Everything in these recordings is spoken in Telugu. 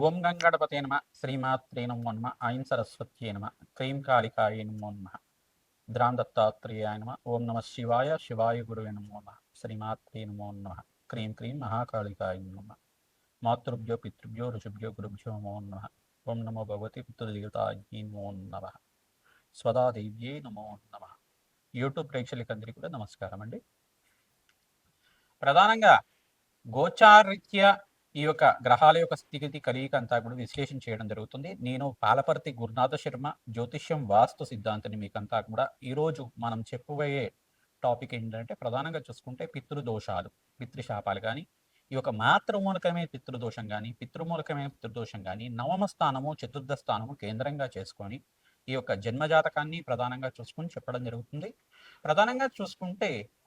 ఓం గంగణపతే నమ. శ్రీమాత్రే నమో నమ. ఐం సరస్వత్యే నమ. క్రీం కాళికాయ నమో నమ. ద్రాం దత్తాత్రేయాయ నమ. ఓం నమ శివాయ శివాయ గురువే నమో నమ. శ్రీమాత్రే నమో నమ. క్రీం క్రీం మహాకాళికాయ నమ మాతృభ్యో పితృభ్యో ఋషుభ్యో గురుభ్యో నమో నమ. ఓం నమో భగవతి పితృదేవతాయే నమో నమ. స్వదాదేవ్యే నమో నమ. యూట్యూబ్ ప్రేక్షకులందరికీ కూడా నమస్కారం అండి ప్రధానంగా గోచారిత్య ఈ యొక్క గ్రహాల యొక్క స్థితిగతి కలియిక అంతా కూడా విశ్లేషణ చేయడం జరుగుతుంది. నేను పాలపర్తి గురునాథ శర్మ జ్యోతిష్యం వాస్తు సిద్ధాంతిని మీకంతా కూడా ఈరోజు మనం చెప్పబోయే టాపిక్ ఏంటంటే ప్రధానంగా చూసుకుంటే పితృదోషాలు పితృశాపాలు కానీ ఈ యొక్క మాతృమూలకమే పితృదోషం కానీ పితృమూలకమే పితృదోషం కానీ నవమ స్థానము చతుర్థ స్థానము కేంద్రంగా చేసుకొని ఈ యొక్క జన్మజాతకాన్ని ప్రధానంగా చూసుకొని చెప్పడం జరుగుతుంది. ప్రధానంగా చూసుకుంటే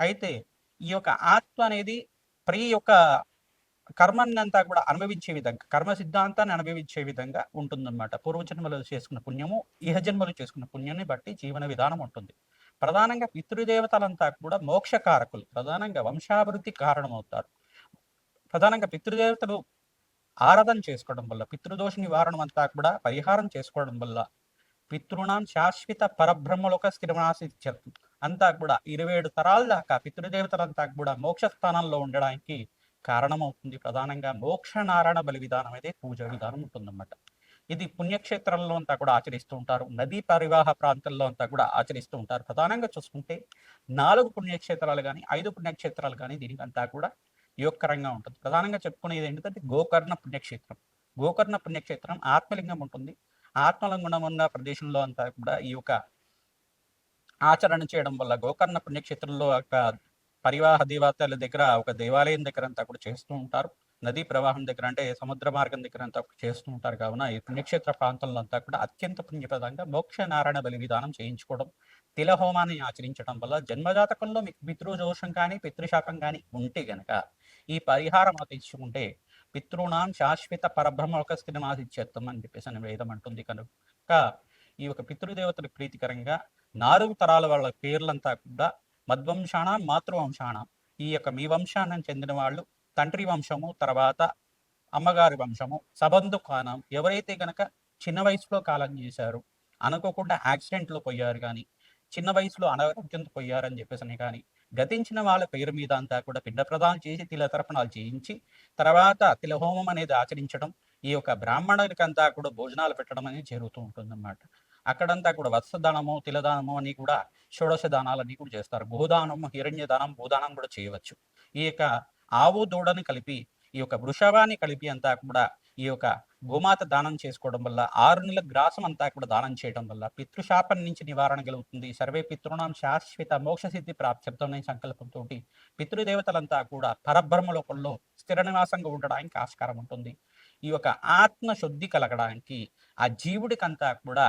అయితే ఈ యొక్క ఆత్మ అనేది ప్రీ యొక్క కర్మన్నంతా కూడా అనుభవించే విధంగా కర్మ సిద్ధాంతాన్ని అనుభవించే విధంగా ఉంటుందన్నమాట. పూర్వజన్మలో చేసుకున్న పుణ్యము ఇహ జన్మలో చేసుకున్న పుణ్యాన్ని బట్టి జీవన విధానం ఉంటుంది. ప్రధానంగా పితృదేవతలంతా కూడా మోక్షకారకులు ప్రధానంగా వంశాభివృద్ధి కారణమవుతారు. ప్రధానంగా పితృదేవతలు ఆరాధన చేసుకోవడం వల్ల పితృదోష నివారణ అంతా కూడా పరిహారం చేసుకోవడం వల్ల పితృణాం శాశ్వత పరబ్రహ్మలోక స్థిరమాసి అంతా కూడా ఇరవై ఏడు తరాల దాకా పితృదేవతలంతా కూడా మోక్ష స్థానంలో ఉండడానికి కారణమవుతుంది. ప్రధానంగా మోక్ష నారాయణ బలి విధానం అయితే పూజ విధానం ఉంటుందన్నమాట. ఇది పుణ్యక్షేత్రంలో అంతా కూడా ఆచరిస్తూ ఉంటారు. నదీ పరివాహ ప్రాంతాల్లో అంతా కూడా ఆచరిస్తూ ఉంటారు. ప్రధానంగా చూసుకుంటే నాలుగు పుణ్యక్షేత్రాలు కానీ ఐదు పుణ్యక్షేత్రాలు కానీ దీనికంతా కూడా యోగకరంగా ఉంటుంది. ప్రధానంగా చెప్పుకునేది ఏంటంటే గోకర్ణ పుణ్యక్షేత్రం. గోకర్ణ పుణ్యక్షేత్రం ఆత్మలింగం ఉంటుంది. ఆత్మలింగం ఉన్న ప్రదేశంలో అంతా కూడా ఈ యొక్క ఆచరణ చేయడం వల్ల గోకర్ణ పుణ్యక్షేత్రంలో ఒక పరివాహ దేవతల దగ్గర ఒక దేవాలయం దగ్గర అంతా కూడా చేస్తూ ఉంటారు. నదీ ప్రవాహం దగ్గర అంటే సముద్ర మార్గం దగ్గర అంతా చేస్తూ ఉంటారు. కావున ఈ పుణ్యక్షేత్ర ప్రాంతంలో అంతా కూడా అత్యంత పుణ్యప్రదంగా మోక్ష నారాయణ బలి విధానం చేయించుకోవడం తిలహోమాన్ని ఆచరించడం వల్ల జన్మజాతకంలో మీకు పితృదోషం కానీ పితృశాపం కానీ ఉంటే గనక ఈ పరిహారం తెచ్చుకుంటే పితృణాం శాశ్వత పరబ్రహ్మ ఒక స్థితిమాసిచ్చేత్తం అని చెప్పేసి అని వేదం అంటుంది. కనుక ఈ యొక్క పితృదేవతలకు ప్రీతికరంగా నాలుగు తరాల వాళ్ళ పేర్లంతా కూడా మద్వంశాన మాతృవంశానం? ఈ యొక్క మీ వంశానికి చెందిన వాళ్ళు తండ్రి వంశము తర్వాత అమ్మగారి వంశము సబంధు కానం ఎవరైతే గనక చిన్న వయసులో కాలం చేశారు అనుకోకుండా యాక్సిడెంట్లో పోయారు కానీ చిన్న వయసులో అనారోగ్యంతో పోయారని చెప్పేసి కానీ గతించిన వాళ్ళ పేరు మీద అంతా కూడా పిండ ప్రదానం చేసి తిలతర్పణాలు చేయించి తర్వాత తిలహోమం అనేది ఆచరించడం ఈ యొక్క బ్రాహ్మణులకంతా కూడా భోజనాలు పెట్టడం అనేది జరుగుతూ ఉంటుందన్నమాట. అక్కడంతా కూడా వత్సదానము తిలదానము అని కూడా షోడశ దానాలని కూడా చేస్తారు. గోదానము హిరణ్య దానం భూదానం కూడా చేయవచ్చు. ఈ యొక్క ఆవు దూడని కలిపి ఈ యొక్క వృషభాన్ని కలిపి అంతా కూడా ఈ యొక్క గోమాత దానం చేసుకోవడం వల్ల ఆరు నెలల గ్రాసం అంతా కూడా దానం చేయడం వల్ల పితృశాపం నుంచి నివారణ కలుగుతుంది. సర్వే పితృణం శాశ్వత మోక్ష సిద్ధి ప్రాప్త్యర్థం సంకల్పంతో పితృదేవతలంతా కూడా పరబ్రహ్మ లోకంలో స్థిర నివాసంగా ఉండడానికి ఆస్కారం ఉంటుంది. ఈ యొక్క ఆత్మ శుద్ధి కలగడానికి ఆ జీవుడికంతా కూడా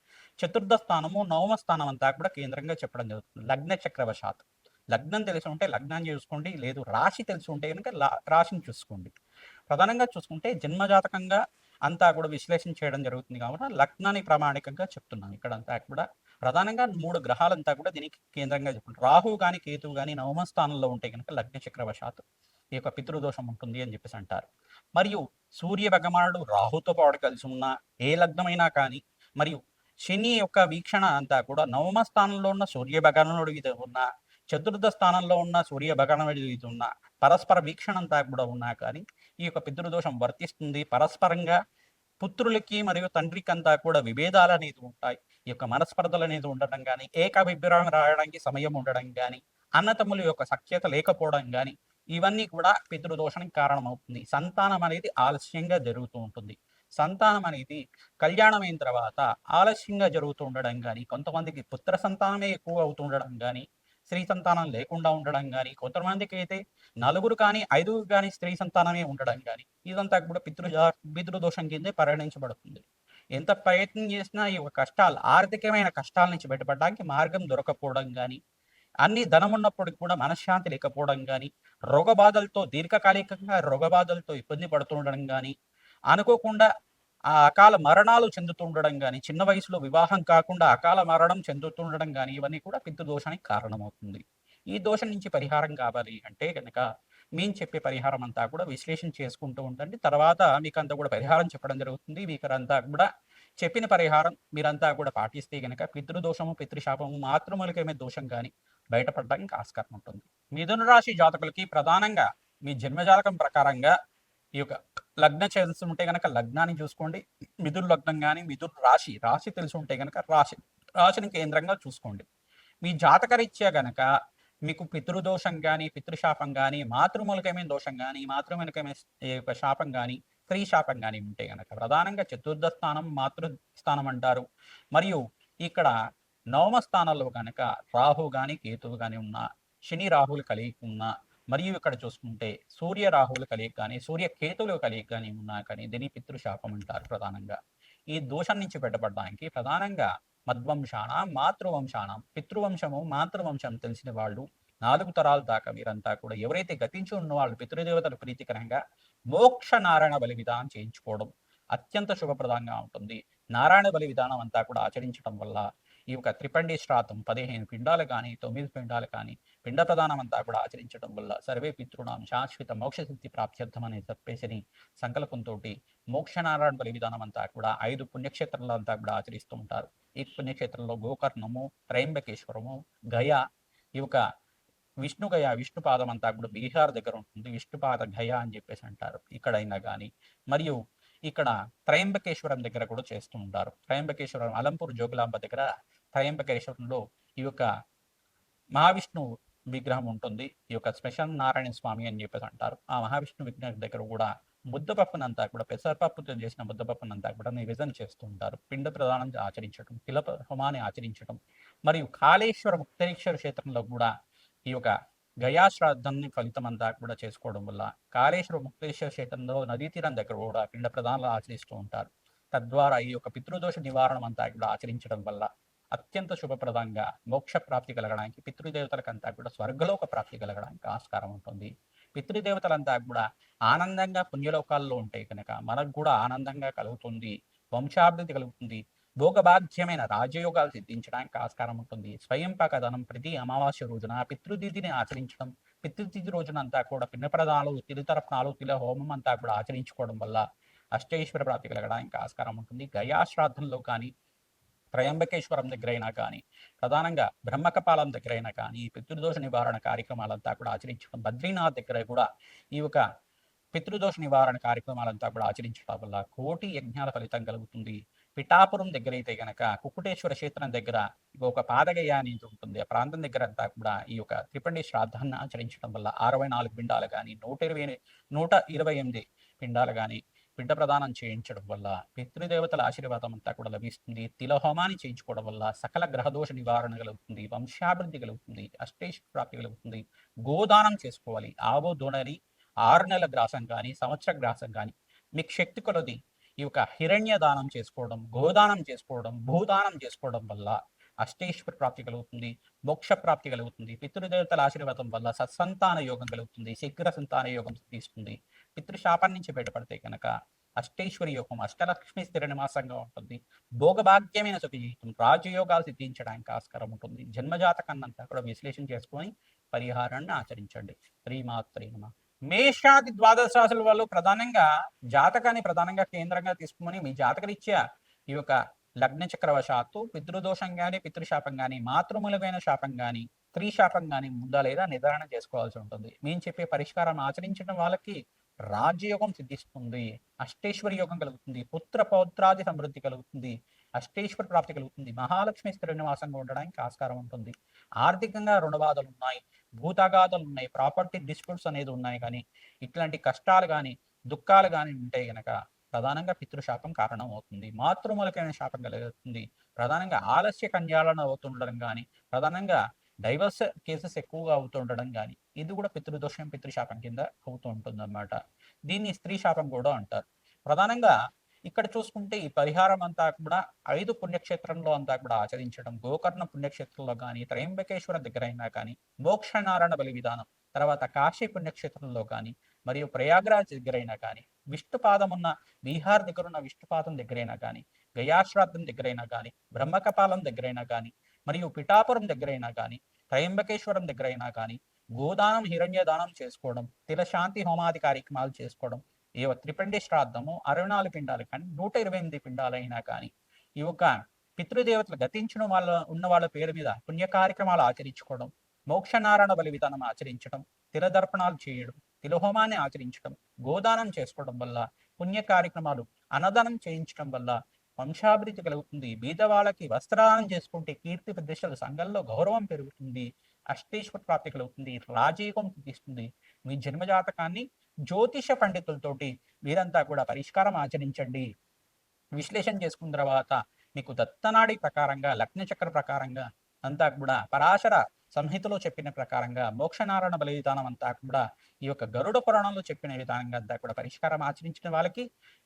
చతుర్థ స్థానము నవమ స్థానం అంతా కూడా కేంద్రంగా చెప్పడం జరుగుతుంది. లగ్న చక్రవశాత్ లగ్నం తెలిసి ఉంటే లగ్నం చూసుకోండి లేదు రాశి తెలిసి ఉంటే కనుక రాశిని చూసుకోండి. ప్రధానంగా చూసుకుంటే జన్మజాతకంగా అంతా కూడా విశ్లేషణ చేయడం జరుగుతుంది కాబట్టి లగ్నాన్ని ప్రామాణికంగా చెప్తున్నాను. ఇక్కడ అంతా కూడా ప్రధానంగా మూడు గ్రహాలంతా కూడా దీనికి కేంద్రంగా చెప్పుకుంటారు రాహు కానీ కేతువు కానీ నవమ స్థానంలో ఉంటే కనుక లగ్న చక్రవశాత్ ఈ యొక్క పితృదోషం ఉంటుంది అని చెప్పేసి అంటారు. మరియు సూర్య భగవానుడు రాహుతో పాటు కలిసి ఉన్న ఏ లగ్నమైనా కానీ మరియు శని యొక్క వీక్షణ అంతా కూడా నవమ స్థానంలో ఉన్న సూర్య భగవానుడు ఇది ఉన్న చతుర్థ స్థానంలో ఉన్న సూర్య భగవానుడు ఇది ఉన్న పరస్పర వీక్షణ అంతా కూడా ఉన్నా కానీ ఈ యొక్క పితృదోషం వర్తిస్తుంది. పరస్పరంగా పుత్రులకి మరియు తండ్రికి అంతా కూడా విభేదాలు అనేది ఉంటాయి. ఈ యొక్క మనస్పర్ధలు అనేది ఉండడం కానీ ఏకాభిప్రాయం రాయడానికి సమయం ఉండడం కానీ అన్నతమ్ముల యొక్క సఖ్యత లేకపోవడం కానీ ఇవన్నీ కూడా పితృదోషానికి కారణమవుతుంది. సంతానం అనేది ఆలస్యంగా జరుగుతూ ఉంటుంది. సంతానం అనేది కళ్యాణం అయిన తర్వాత ఆలస్యంగా జరుగుతూ ఉండడం కానీ కొంతమందికి పుత్ర సంతానమే ఎక్కువ అవుతుండడం కానీ స్త్రీ సంతానం లేకుండా ఉండడం కానీ కొంతమందికి అయితే నలుగురు కానీ ఐదుగురు కానీ స్త్రీ సంతానమే ఉండడం కానీ ఇదంతా కూడా పితృ పితృదోషం కిందే పరిగణించబడుతుంది. ఎంత ప్రయత్నం చేసినా ఈ కష్టాలు ఆర్థికమైన కష్టాల నుంచి బయటపడడానికి మార్గం దొరకపోవడం కానీ అన్ని ధనం ఉన్నప్పటికి కూడా మనశ్శాంతి లేకపోవడం కానీ రోగబాధలతో దీర్ఘకాలికంగా రోగబాధలతో ఇబ్బంది పడుతుండడం కానీ అనుకోకుండా ఆ అకాల మరణాలు చెందుతుండడం కానీ చిన్న వయసులో వివాహం కాకుండా అకాల మరణం చెందుతుండడం కానీ ఇవన్నీ కూడా పితృ దోషానికి కారణమవుతుంది. ఈ దోషం నుంచి పరిహారం కావాలి అంటే కనుక మేము చెప్పే పరిహారం అంతా కూడా విశ్లేషణ చేసుకుంటూ ఉండండి. తర్వాత మీకు అంతా కూడా పరిహారం చెప్పడం జరుగుతుంది. మీకు అంతా కూడా చెప్పిన పరిహారం మీరంతా కూడా పాటిస్తే కనుక పితృదోషము పితృశాపము మాతృమూలికమే దోషం కానీ బయటపడడానికి ఆస్కారం ఉంటుంది. మిథున రాశి జాతకులకి ప్రధానంగా మీ జన్మజాతకం ప్రకారంగా ఈ యొక్క లగ్న చేసి ఉంటే కనుక లగ్నాన్ని చూసుకోండి. మిథున్ లగ్నం కానీ మిథున్ రాశి రాశి తెలిసి ఉంటే కనుక రాశి రాశిని కేంద్రంగా చూసుకోండి. మీ జాతకరీత్యా గనక మీకు పితృదోషం కానీ పితృశాపం కానీ మాతృమూలకమైన దోషం కానీ మాతృమూలకమైన యొక్క శాపం కానీ స్త్రీ శాపం కానీ ఉంటే కనుక ప్రధానంగా చతుర్థ స్థానం మాతృ స్థానం అంటారు. మరియు ఇక్కడ నవమ స్థానంలో కనుక రాహు కానీ కేతువు కానీ ఉన్న శని రాహులు కలిగి ఉన్న మరియు ఇక్కడ చూసుకుంటే సూర్య రాహువుల కలిగి కానీ సూర్య కేతువుల కలియక కానీ ఉన్నా కానీ దీని పితృశాపం అంటారు ప్రధానంగా. ఈ దోషం నుంచి బయటపడడానికి ప్రధానంగా మద్వంశాన మాతృవంశానం పితృవంశము మాతృవంశం తెలిసిన వాళ్ళు నాలుగు తరాల దాకా మీరంతా కూడా ఎవరైతే గతించి ఉన్న వాళ్ళు పితృదేవతలు ప్రీతికరంగా మోక్ష నారాయణ బలి విధానం చేయించుకోవడం అత్యంత శుభప్రదంగా ఉంటుంది. నారాయణ బలి విధానం అంతా కూడా ఆచరించడం వల్ల ఈ యొక్క త్రిపండి శ్రాతం పదిహేను పిండాలు కానీ తొమ్మిది పిండాలు కానీ పిండ ప్రదానం అంతా కూడా ఆచరించడం వల్ల సర్వే పితృణాం శాశ్వత మోక్షశక్తి సిద్ధి ప్రాప్త్యర్థం అనే చెప్పేసి సంకల్పంతో మోక్షనారాయణ బలి విధానం అంతా కూడా ఐదు పుణ్యక్షేత్రంలో అంతా కూడా ఆచరిస్తూ ఉంటారు. ఈ పుణ్యక్షేత్రంలో గోకర్ణము త్రయంబకేశ్వరము గయ ఈ యొక్క విష్ణుగయ విష్ణుపాదం అంతా కూడా బీహార్ దగ్గర ఉంటుంది. విష్ణుపాద గయ అని చెప్పేసి అంటారు. ఇక్కడైనా కానీ మరియు ఇక్కడ త్రయంబకేశ్వరం దగ్గర కూడా చేస్తూ ఉంటారు. త్రయంబకేశ్వరం అలంపూర్ జోగులాంబ దగ్గర త్రయంబకేశ్వరంలో ఈ యొక్క మహావిష్ణువు విగ్రహం ఉంటుంది. ఈ యొక్క స్పెషల్ నారాయణ స్వామి అని చెప్పేసి అంటారు. ఆ మహావిష్ణు విగ్రహం దగ్గర కూడా ముద్దపప్పునంతా కూడా పెసరపప్పుతో చేసిన ముద్దపప్పునంతా కూడా నివేదన చేస్తూ ఉంటారు. పిండ ప్రదానం ఆచరించడం తిల హోమాన్ని ఆచరించడం మరియు కాళేశ్వర ముక్తేశ్వర క్షేత్రంలో కూడా ఈ యొక్క గయాశ్రాద్ధాన్ని ఫలితం అంతా కూడా చేసుకోవడం వల్ల కాళేశ్వర ముక్తేశ్వర క్షేత్రంలో నదీ తీరం దగ్గర కూడా పిండ ప్రదానాలు ఆచరిస్తూ ఉంటారు. తద్వారా ఈ యొక్క పితృదోష నివారణం అంతా కూడా ఆచరించడం వల్ల అత్యంత శుభప్రదంగా మోక్ష ప్రాప్తి కలగడానికి పితృదేవతలకంతా కూడా స్వర్గలోక ప్రాప్తి కలగడానికి ఆస్కారం ఉంటుంది. పితృదేవతలంతా కూడా ఆనందంగా పుణ్యలోకాల్లో ఉంటాయి కనుక మనకు కూడా ఆనందంగా కలుగుతుంది వంశాభివృద్ధి కలుగుతుంది భోగబాధ్యమైన రాజయోగాలు సిద్ధించడానికి ఆస్కారం ఉంటుంది. స్వయం పాకదనం ప్రతి అమావాస్య రోజున పితృతిథిని ఆచరించడం పితృతిథి రోజున అంతా కూడా పిన్నప్రదానాలు తిరుతరపణాలు తిల హోమం అంతా కూడా ఆచరించుకోవడం వల్ల అష్టేశ్వర ప్రాప్తి కలగడానికి ఆస్కారం ఉంటుంది. గయాశ్రాద్ధంలో కానీ త్రయంబకేశ్వరం దగ్గరైనా కానీ ప్రధానంగా బ్రహ్మకపాలం దగ్గరైనా కానీ పితృదోష నివారణ కార్యక్రమాలంతా కూడా ఆచరించడం బద్రీనాథ్ దగ్గర కూడా ఈ యొక్క పితృదోష నివారణ కార్యక్రమాలంతా కూడా ఆచరించడం వల్ల కోటి యజ్ఞాల ఫలితం కలుగుతుంది. పిఠాపురం దగ్గర అయితే గనక కుక్కుటేశ్వర క్షేత్రం దగ్గర ఒక పాదగయ అనేది ఉంటుంది. ఆ ప్రాంతం దగ్గర అంతా కూడా ఈ యొక్క త్రిపండి శ్రాద్ధాన్ని ఆచరించడం వల్ల అరవై నాలుగు పిండాలు కానీ నూట ఇరవై నూట ఇరవై ఎనిమిది పిండాలు కానీ పిండ ప్రదానం చేయించడం వల్ల పితృదేవతల ఆశీర్వాదం అంతా కూడా లభిస్తుంది. తిలహోమాన్ని చేయించుకోవడం వల్ల సకల గ్రహదోష నివారణ కలుగుతుంది వంశాభివృద్ధి కలుగుతుంది అష్టేష్ ప్రాప్తి కలుగుతుంది. గోదానం చేసుకోవాలి. ఆవో దూడని ఆరు నెలల గ్రాసం కానీ సంవత్సర గ్రాసం కానీ మీకు శక్తి కొలది ఈ యొక్క హిరణ్య దానం చేసుకోవడం గోదానం చేసుకోవడం భూదానం చేసుకోవడం వల్ల అష్టేశ్వర ప్రాప్తి కలుగుతుంది మోక్ష ప్రాప్తి కలుగుతుంది పితృదేవతల ఆశీర్వాదం వల్ల సత్సంతాన యోగం కలుగుతుంది శీఘ్ర సంతాన యోగం తీస్తుంది పితృశాపం నుంచి బయటపడితే కనుక అష్టేశ్వరి యోగం అష్టలక్ష్మి స్థిర నివాసంగా ఉంటుంది. భోగభాగ్యమైన సుఖ జీవితం రాజయోగాలు సిద్ధించడానికి ఆస్కారం ఉంటుంది. జన్మజాతకాన్నంతా కూడా విశ్లేషణ చేసుకొని పరిహారాన్ని ఆచరించండి. శ్రీమాత్రి నమ. మేషాది ద్వాదశ రాశుల వాళ్ళు ప్రధానంగా జాతకాన్ని ప్రధానంగా కేంద్రంగా తీసుకుని మీ జాతకరీత్యా ఈ యొక్క లగ్న చక్రవశాత్తు పితృదోషం కానీ పితృశాపం కానీ మాతృమూలమైన శాపం కానీ స్త్రీ శాపం కానీ ఉందా లేదా నిర్ధారణ చేసుకోవాల్సి ఉంటుంది. మేము చెప్పే పరిష్కారం ఆచరించడం వాళ్ళకి రాజ్యయోగం సిద్ధిస్తుంది అష్టేశ్వరి యోగం కలుగుతుంది పుత్ర పౌత్రాది సమృద్ధి కలుగుతుంది అష్టేశ్వర ప్రాప్తి కలుగుతుంది మహాలక్ష్మి శ్రీనివాసంగా ఉండడానికి ఆస్కారం ఉంటుంది. ఆర్థికంగా రుణబాధలు ఉన్నాయి భూతగాథలు ఉన్నాయి ప్రాపర్టీ డిస్ప్యూట్స్ అనేది ఉన్నాయి కానీ ఇట్లాంటి కష్టాలు కానీ దుఃఖాలు కానీ ఉంటే గనక ప్రధానంగా పితృశాపం కారణం అవుతుంది మాతృమూలకమైన శాపం కలుగుతుంది. ప్రధానంగా ఆలస్య కన్యాలను అవుతుండడం కానీ ప్రధానంగా డైవర్స్ కేసెస్ ఎక్కువగా అవుతుండడం కానీ ఇది కూడా పితృదోషం పితృశాపం కింద అవుతూ ఉంటుంది అనమాట దీన్ని స్త్రీ శాపం కూడా అంటారు. ప్రధానంగా ఇక్కడ చూసుకుంటే ఈ పరిహారం అంతా కూడా ఐదు పుణ్యక్షేత్రంలో అంతా కూడా ఆచరించడం గోకర్ణ పుణ్యక్షేత్రంలో కానీ త్రయంబకేశ్వర దగ్గర అయినా కానీ మోక్షనారాయణ బలి విధానం తర్వాత కాశీ పుణ్యక్షేత్రంలో కానీ మరియు ప్రయాగ్రాజ్ దగ్గరైనా కానీ విష్ణుపాదం ఉన్న బీహార్ దగ్గర ఉన్న విష్ణుపాదం దగ్గరైనా కానీ గయాశ్రాద్ధం దగ్గరైనా కానీ బ్రహ్మకపాలం దగ్గరైనా కానీ మరియు పిఠాపురం దగ్గరైనా కానీ త్రయంబకేశ్వరం దగ్గరైనా కానీ గోదానం హిరణ్య దానం చేసుకోవడం తిలశాంతి హోమాది కార్యక్రమాలు చేసుకోవడం ఏ త్రిపిండి శ్రాద్ధము అరవై నాలుగు పిండాలు కానీ నూట ఇరవై ఎనిమిది పిండాలైనా కానీ ఈ యొక్క పితృదేవతలు గతించిన వాళ్ళ ఉన్న వాళ్ళ పేరు మీద పుణ్య కార్యక్రమాలు ఆచరించుకోవడం మోక్షనారాయణ బలి విధానం ఆచరించడం తిలదర్పణాలు చేయడం తిలహోమాన్ని ఆచరించడం గోదానం చేసుకోవడం వల్ల పుణ్య కార్యక్రమాలు అన్నదానం చేయించడం వల్ల వంశాభివృద్ధి కలుగుతుంది. బీదవాళ్ళకి వస్త్రదానం చేసుకుంటే కీర్తి ప్రదేశాలు సంఘంలో గౌరవం పెరుగుతుంది అష్టేశ్వర ప్రాప్తి కలుగుతుంది రాజయోగం తీస్తుంది మీ జన్మజాతకాన్ని జ్యోతిష పండితులతోటి మీరంతా కూడా పరిష్కారం ఆచరించండి. విశ్లేషణ చేసుకున్న తర్వాత మీకు దత్తనాడి ప్రకారంగా లగ్న చక్ర ప్రకారంగా అంతా కూడా పరాశర సంహితలో చెప్పిన ప్రకారంగా మోక్షనారాయణ బలి విధానం అంతా కూడా ఈ యొక్క గరుడ పురాణంలో చెప్పిన విధానంగా అంతా కూడా పరిష్కారం ఆచరించిన వాళ్ళకి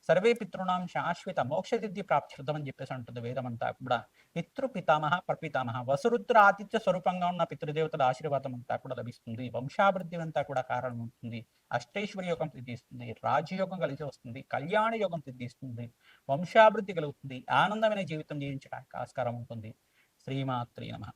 సర్వే పితృణాం శాశ్వత మోక్షసిద్ధి ప్రాప్త్యర్థం అని చెప్పేసి ఉంటుంది వేదం అంతా కూడా. పితృ పితామహ ప్రపితామహ వసురుద్ర ఆతిథ్య స్వరూపంగా ఉన్న పితృదేవతల ఆశీర్వాదం అంతా కూడా లభిస్తుంది. వంశాభివృద్ధి అంతా కూడా కారణం ఉంటుంది అష్టేశ్వరి యోగం సిద్ధిస్తుంది. రాజయోగం కలిసి వస్తుంది. కళ్యాణ యోగం సిద్ధిస్తుంది. వంశాభివృద్ధి కలుగుతుంది. ఆనందమైన జీవితం జీవించడానికి ఆస్కారం ఉంటుంది. శ్రీమాత్రి నమ.